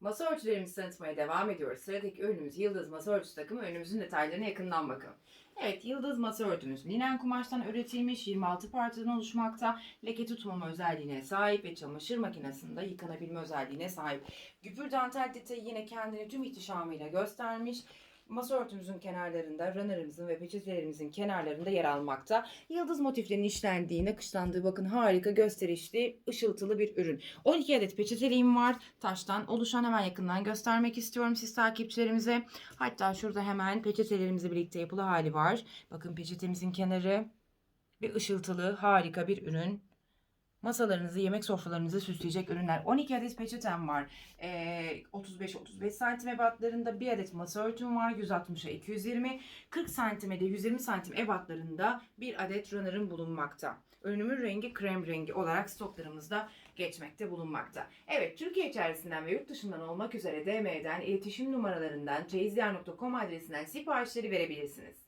Masa örtülerimizi tanıtmaya devam ediyoruz. Sıradaki ürünümüz Yıldız Masa Örtüsü takımı. Ürünümüzün detaylarına yakından bakın. Evet, Yıldız Masa Örtümüz linen kumaştan üretilmiş 26 parçadan oluşmakta. Leke tutmama özelliğine sahip ve çamaşır makinesinde yıkanabilme özelliğine sahip. Güpür dantel detayı yine kendini tüm ihtişamıyla göstermiş. Masa örtümüzün kenarlarında, runner'ımızın ve peçetelerimizin kenarlarında yer almakta. Yıldız motiflerinin işlendiği, nakışlandığı bakın harika gösterişli, ışıltılı bir ürün. 12 adet peçeteliğim var. Taştan oluşan hemen yakından göstermek istiyorum siz takipçilerimize. Hatta şurada hemen peçetelerimizle birlikte yapılı hali var. Bakın peçetemizin kenarı ve ışıltılı harika bir ürün. Masalarınızı, yemek sofralarınızı süsleyecek ürünler. 12 adet peçetem var. Ee, 35-35 santim ebatlarında bir adet masa örtüm var. 160'a 220. 40 santime de 120 santim ebatlarında bir adet runner'ım bulunmakta. Ürünümün rengi krem rengi olarak stoklarımızda geçmekte bulunmakta. Evet, Türkiye içerisinden ve yurt dışından olmak üzere DM'den, iletişim numaralarından, çeyizler.com adresinden siparişleri verebilirsiniz.